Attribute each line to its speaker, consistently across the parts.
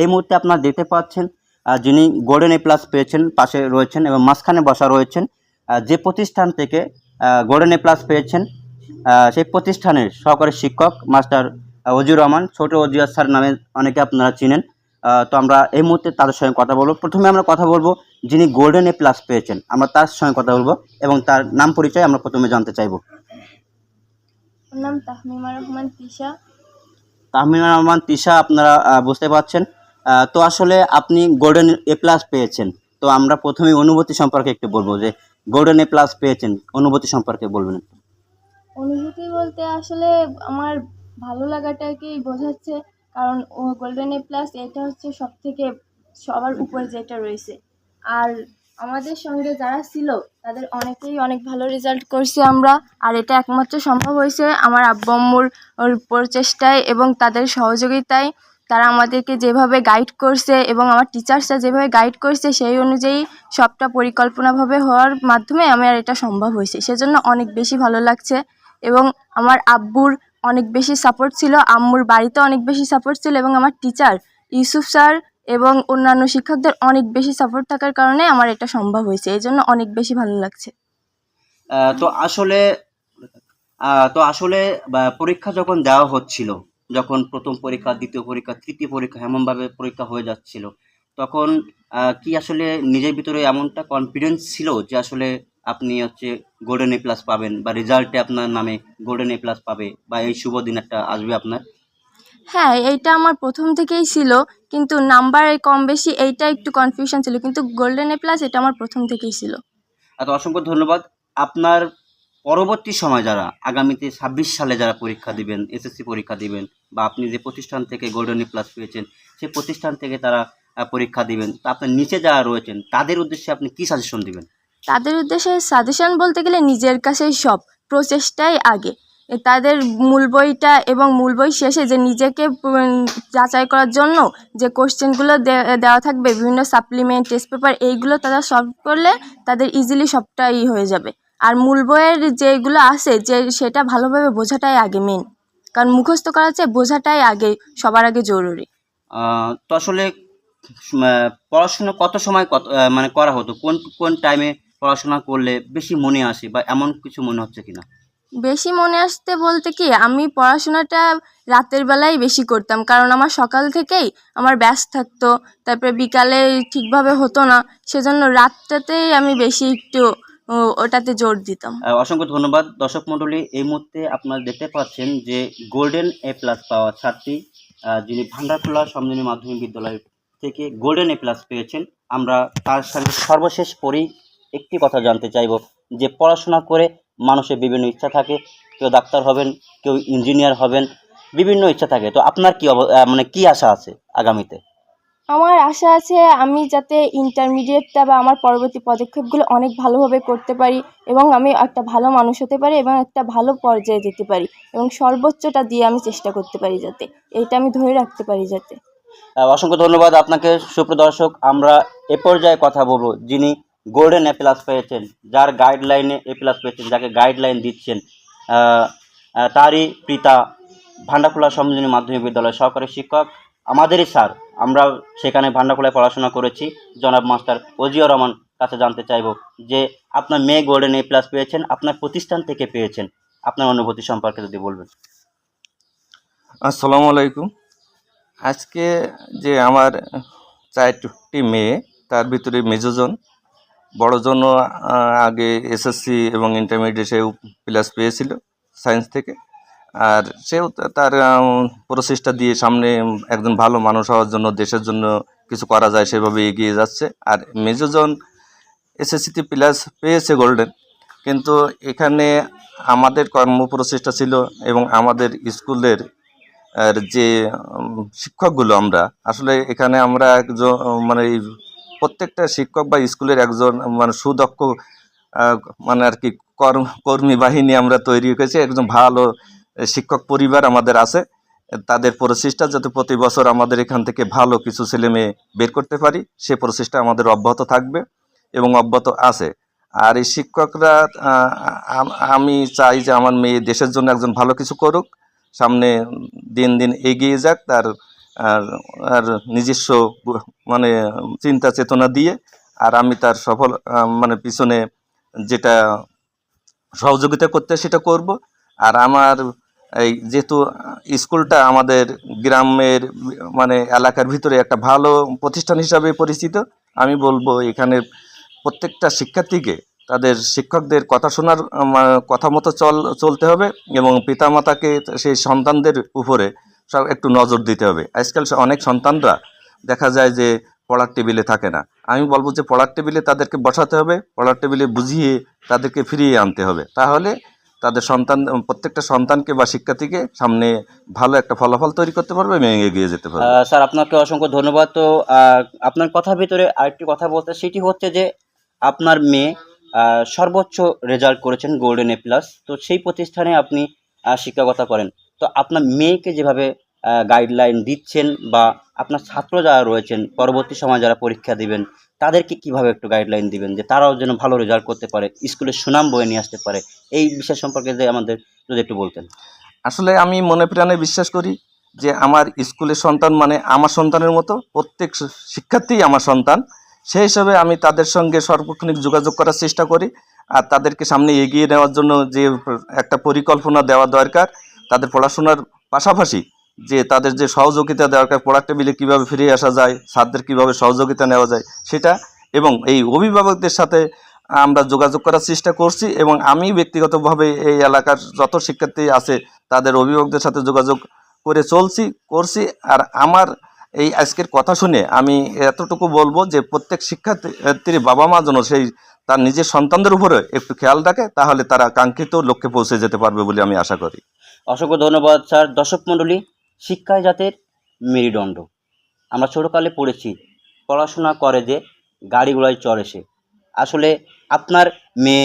Speaker 1: এই মুহূর্তে আপনারা দেখতে পাচ্ছেন যিনি গোল্ডেন এ প্লাস পেয়েছেন পাশে রয়েছেন এবং মাঝখানে বসা রয়েছেন যে প্রতিষ্ঠান থেকে গোল্ডেন এ প্লাস পেয়েছেন সেই প্রতিষ্ঠানের সহকারী শিক্ষক মাস্টার আহ, অজিউর রহমান ছোট অজিয়ার স্যার নামে অনেকে আপনারা চিনেন তো আমরা এই মুহূর্তে তাদের সঙ্গে কথা বলব। প্রথমে আমরা কথা বলব যিনি গোল্ডেন এ প্লাস পেয়েছেন আমরা তার সঙ্গে কথা বলব এবং তার নাম পরিচয় আমরা প্রথমে জানতে চাইব।
Speaker 2: নাম তাহমিমা রহমান তিশা।
Speaker 1: তাহমিনা রহমান তিশা আপনারা বুঝতে পারছেন তো আসলে আপনি গোল্ডেন এ প্লাস পেয়েছেন। তো আমরা প্রথমে অনুভূতি সম্পর্কে একটু বলব যে গোল্ডেন এ প্লাস পেয়েছেন, অনুভূতি সম্পর্কে বলবেন
Speaker 2: অনুভূতি বলতে আসলে আমার ভালো লাগাটাকেই বোঝাচ্ছে, কারণ ও গোল্ডেন এ প্লাস এটা হচ্ছে সব থেকে সবার উপরে যেটা রয়েছে। আর আমাদের সঙ্গে যারা ছিল, তাদের অনেকেই অনেক ভালো রেজাল্ট করছে আমরা, আর এটা একমাত্র সম্ভব হয়েছে আমার আব্বু আম্মুর প্রচেষ্টায় এবং তাদের সহযোগিতায়। তারা আমাদেরকে যেভাবে গাইড করছে এবং আমার টিচার্সরা যেভাবে গাইড করছে, সেই অনুযায়ী সবটা পরিকল্পনাভাবে হওয়ার মাধ্যমে আমার এটা সম্ভব হয়েছে। সেজন্য অনেক বেশি ভালো লাগছে এবং আমার আব্বুর অনেক বেশি সাপোর্ট ছিল, আম্মুর বাড়িতে অনেক বেশি সাপোর্ট ছিল এবং আমার টিচার ইউসুফ স্যার এবং অন্যান্য শিক্ষকদের অনেক বেশি সাপোর্ট থাকার কারণে আমার এটা সম্ভব হয়েছে। এই জন্য অনেক বেশি ভালো লাগছে।
Speaker 1: তো আসলে তো আসলে পরীক্ষা যখন দেওয়া হচ্ছিল যখন প্রথম পরীক্ষা দ্বিতীয় পরীক্ষা তৃতীয় পরীক্ষা এমনভাবে পরীক্ষা হয়ে যাচ্ছিল তখন কি আসলে নিজের ভিতরে এমনটা কনফিডেন্স ছিল যে আসলে আপনি হচ্ছে গোল্ডেন এ প্লাস পাবেন বা রেজাল্টে আপনার নামে গোল্ডেন এ প্লাস পাবে বা এই শুভ দিন একটা আসবে আপনার?
Speaker 2: হ্যাঁ এইটা আমার প্রথম থেকেই ছিল কিন্তু নাম্বারে কম বেশি এইটা একটু কনফিউশন ছিল কিন্তু গোল্ডেন এ প্লাস এটা আমার প্রথম থেকেই ছিল।
Speaker 1: এত অসংখ্য ধন্যবাদ। আপনার পরবর্তী সময় যারা আগামীতে ছাব্বিশ সালে যারা পরীক্ষা দিবেন এসএসসি পরীক্ষা দিবেন বা আপনি যে প্রতিষ্ঠান থেকে গোল্ডেন প্লাস পেয়েছেন সেই প্রতিষ্ঠান থেকে তারা পরীক্ষা দিবেন, তো আপনার নিচে যারা রয়েছেন, তাদের উদ্দেশ্যে আপনি কি সাজেশন দিবেন?
Speaker 2: তাদের উদ্দেশ্যে সাজেশন বলতে গেলে নিজের কাছেই সব, প্রচেষ্টাই আগে। তাদের মূল বইটা এবং মূল বই শেষে যে নিজেকে যাচাই করার জন্য যে কোশ্চেনগুলো দেওয়া থাকবে, বিভিন্ন সাপ্লিমেন্ট টেস্ট পেপার এইগুলো তারা সলভ করলে তাদের ইজিলি সবটাই হয়ে যাবে। আর মূল বইয়ের যেগুলো আছে যে সেটা ভালোভাবে বোঝাটাই আগে মেন কারণ মুখস্থ করার চেয়ে বোঝাটাই আগে সবার আগে জরুরি।
Speaker 1: তো আসলে পড়াশোনা কত সময় কত মানে করা হতো? কোন কোন টাইমে পড়াশোনা করলে বেশি মনে আসে বা এমন কিছু মনে হচ্ছে কিনা?
Speaker 2: বেশি মনে আসতে বলতে কি আমি পড়াশোনাটা রাতের বেলায় বেশি করতাম। কারণ আমার সকাল থেকেই আমার ব্যাস থাকতো তারপরে বিকালে ঠিকভাবে হতো না। সেজন্য রাতটাতেই আমি বেশি একটু ওটাতে জোর দিতাম।
Speaker 1: অসংখ্য ধন্যবাদ। দর্শক মণ্ডলী, এই মুহূর্তে আপনারা দেখতে পাচ্ছেন যে গোল্ডেন এ প্লাস পাওয়া ছাত্রী যিনি ভান্ডারখোলা সমজনী মাধ্যমিক বিদ্যালয় থেকে গোল্ডেন এ প্লাস পেয়েছেন। আমরা তার সঙ্গে সর্বশেষ পরেই একটি কথা জানতে চাইব, যে পড়াশোনা করে মানুষের বিভিন্ন ইচ্ছা থাকে। কেউ ডাক্তার হবেন, কেউ ইঞ্জিনিয়ার হবেন, বিভিন্ন ইচ্ছা থাকে। তো আপনার কি মানে কি আশা আছে আগামীতে?
Speaker 2: আমার আশা আছে আমি যাতে ইন্টারমিডিয়েটটা বা আমার পরবর্তী পদক্ষেপগুলো অনেক ভালোভাবে করতে পারি এবং আমি একটা ভালো মানুষ হতে পারি এবং একটা ভালো পর্যায়ে যেতে পারি এবং সর্বোচ্চটা দিয়ে আমি চেষ্টা করতে পারি যাতে। এটা আমি ধরে রাখতে পারি যাতে।
Speaker 1: অসংখ্য ধন্যবাদ আপনাকে সুপ্রদর্শক আমরা এ পর্যায়ে কথা বলব যিনি গোল্ডেন এ প্লাস পেয়েছেন, যার গাইডলাইনে এ প্লাস পেয়েছেন, যাকে গাইডলাইন দিচ্ছেন। তারই পিতা ভান্ডাখোলা সমজনী মাধ্যমিক বিদ্যালয়ের সহকারী শিক্ষক, আমাদেরই স্যার। আমরা সেখানে ভান্ডাখোলায় পড়াশোনা করেছি। জনাব মাস্টার অজিয়র রহমান কাছে জানতে চাইব যে, আপনার মেয়ে গোল্ডেন এ প্লাস পেয়েছেন, আপনার প্রতিষ্ঠান থেকে পেয়েছেন। আপনার অনুভূতি সম্পর্কে যদি বলবেন।
Speaker 3: আসসালামু আলাইকুম। আজকে যে আমার চারটি মেয়ে, তার ভিতরে মেজোজন, বড়জনও আগে এসএসসি এবং ইন্টারমিডিয়েট প্লাস পেয়েছিল সায়েন্স থেকে। আর সেও তার প্রচেষ্টা দিয়ে সামনে একজন ভালো মানুষ হওয়ার জন্য, দেশের জন্য কিছু করা যায় সেভাবে এগিয়ে যাচ্ছে। আর মেজোজন এসএসসিতে প্লাস পেয়েছে গোল্ডেন কিন্তু এখানে আমাদের কর্মপ্রচেষ্টা ছিল এবং আমাদের স্কুলের যে শিক্ষকগুলো আমরা, আসলে এখানে আমরা একজন মানে প্রত্যেকটা শিক্ষক বা স্কুলের একজন মানে সুদক্ষ মানে আর কি কর্ম- কর্মী বাহিনী আমরা তৈরি করেছি, একজন ভালো শিক্ষক পরিবার আমাদের আছে, তাদের প্রচেষ্টা যাতে প্রতি বছর আমাদের এখান থেকে ভালো কিছু ছেলে মেয়ে বের করতে পারি, সে প্রচেষ্টা আমাদের অব্যাহত থাকবে এবং অব্যাহত আছে। আর এই শিক্ষকরা আমি চাই যে আমার মেয়ে দেশের জন্য একজন ভালো কিছু করুক, সামনে দিন দিন এগিয়ে যাক, তার, আর আর নিজস্ব মানে চিন্তা চেতনা দিয়ে, আর আমি তার সফল মানে পিছনে যেটা সহযোগিতা করতে সেটা করব। আর আমার এই যেহেতু স্কুলটা আমাদের গ্রামের মানে এলাকার ভিতরে একটা ভালো প্রতিষ্ঠান হিসাবে পরিচিত, আমি বলব এখানে প্রত্যেকটা শিক্ষার্থীকে তাদের শিক্ষকদের কথা শোনার কথা মতো চল, চলতে হবে এবং পিতামাতাকে সেই সন্তানদের উপরে সব একটু নজর দিতে হবে। আজকাল অনেক সন্তানরা দেখা যায় যে পড়ার টেবিলে থাকে না। আমি বলব যে পড়ার টেবিলে তাদেরকে বসাতে হবে, পড়ার টেবিলে বুঝিয়ে তাদেরকে ফিরিয়ে আনতে হবে। তাহলে তাদের সন্তান, প্রত্যেকটা সন্তানকে বা শিক্ষার্থীকে সামনে ভালো একটা ফলাফল তৈরি করতে পারবে এবং এগিয়ে যেতে পারবে।
Speaker 1: স্যার, আপনাকে অসংখ্য ধন্যবাদ। তো আপনার কথার ভিতরে আরেকটি কথা বলতে, সেটি হচ্ছে যে আপনার মেয়ে সর্বোচ্চ রেজাল্ট করেছেন গোল্ডেন এ প্লাস তো সেই প্রতিষ্ঠানে আপনি শিক্ষকতা করেন। তো আপনার মেয়েকে যেভাবে গাইডলাইন দিচ্ছেন বা আপনার ছাত্র যারা রয়েছেন, পরবর্তী সময় যারা পরীক্ষা দিবেন, তাদেরকে কীভাবে একটু গাইডলাইন দিবেন যে তারাও যেন ভালো রেজাল্ট করতে পারে স্কুলের সুনাম বয়ে নিয়ে আসতে পারে? এই বিষয় সম্পর্কে যে আমাদের যদি একটু বলতেন।
Speaker 3: আসলে আমি মনে প্রাণে বিশ্বাস করি যে আমার স্কুলের সন্তান মানে আমার সন্তানের মতো প্রত্যেক শিক্ষার্থীই আমার সন্তান। সেই হিসাবে আমি তাদের সঙ্গে সর্বক্ষণিক যোগাযোগ করার চেষ্টা করি আর তাদেরকে সামনে এগিয়ে নেওয়ার জন্য যে একটা পরিকল্পনা দেওয়া দরকার, তাদের পড়াশোনার পাশাপাশি যে তাদের যে সহযোগিতা দরকার পড়ার টেবিলে কীভাবে ফিরে আসা যায় ছাত্রদের কীভাবে সহযোগিতা নেওয়া যায়, সেটা এবং এই অভিভাবকদের সাথে আমরা যোগাযোগ করার চেষ্টা করছি এবং আমি ব্যক্তিগতভাবে এই এলাকার যত শিক্ষার্থী আছে, তাদের অভিভাবকদের সাথে যোগাযোগ করে চলছি, করছি। আর আমার এই আজকের কথা শুনে আমি এতটুকু বলব যে প্রত্যেক শিক্ষার্থীর বাবা মা যেন সেই তার নিজের সন্তানদের উপরে একটু খেয়াল রাখে, তাহলে তারা কাঙ্ক্ষিত লক্ষ্যে পৌঁছে যেতে পারবে বলে আমি আশা করি।
Speaker 1: অসংখ্য ধন্যবাদ, স্যার। দর্শক মণ্ডলী শিক্ষায় জাতের মেরুদণ্ড। আমরা ছোটোকালে পড়েছি, পড়াশোনা করে যে গাড়িগুলোয় চড়ে সে। আসলে আপনার মেয়ে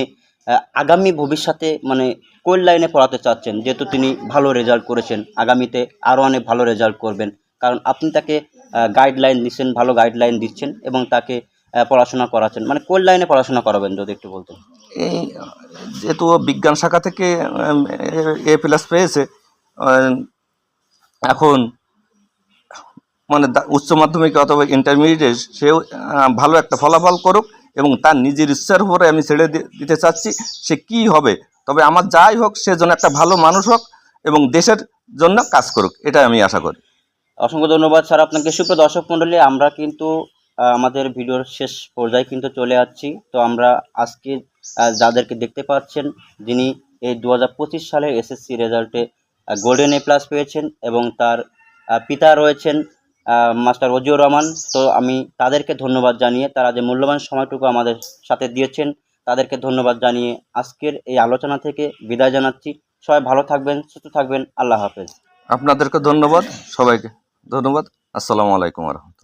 Speaker 1: আগামী ভবিষ্যতে মানে কোন লাইনে পড়াতে চাচ্ছেন? যেহেতু তিনি ভালো রেজাল্ট করেছেন, আগামীতে আরও অনেক ভালো রেজাল্ট করবেন। কারণ আপনি তাকে গাইডলাইন দিচ্ছেন, ভালো গাইডলাইন দিচ্ছেন এবং তাকে পড়াশোনা করাচ্ছেন। মানে কোন লাইনে পড়াশোনা করাবেন যদি একটু বলতেন?
Speaker 3: এই, যেহেতু বিজ্ঞান শাখা থেকে এ প্লাস পেয়েছে এখন মানে উচ্চ মাধ্যমিক অথবা ইন্টারমিডিয়েট সেও ভালো একটা ফলাফল করুক এবং তার নিজের ইচ্ছার উপরে আমি ছেড়ে দিতে চাচ্ছি, সে কি হবে? তবে আমার যাই হোক, সে যেন একটা ভালো মানুষ হোক এবং দেশের জন্য কাজ করুক এটা আমি আশা করি।
Speaker 1: অসংখ্য ধন্যবাদ স্যার আপনাকে। সুপ্রিয় দর্শক মণ্ডলী, আমরা কিন্তু আমাদের ভিডিওর শেষ পর্যায়ে কিন্তু চলে আসছি তো আমরা আজকে যাদেরকে দেখতে পাচ্ছেন, যিনি এই দু সালের এসএসসি রেজাল্টে গোল্ডেন এ প্লাস পেয়েছেন এবং তার পিতা রয়েছেন মাস্টার অজিউর রহমান। তো আমি তাদেরকে ধন্যবাদ জানিয়ে, তারা যে মূল্যবান সময়টুকু আমাদের সাথে দিয়েছেন, তাদেরকে ধন্যবাদ জানিয়ে আজকের এই আলোচনা থেকে বিদায় জানাচ্ছি। সবাই ভালো থাকবেন, সুস্থ থাকবেন। আল্লাহ হাফেজ।
Speaker 3: আপনাদেরকে ধন্যবাদ, সবাইকে ধন্যবাদ। আসসালামু আলাইকুম রহমতুল্লাহ।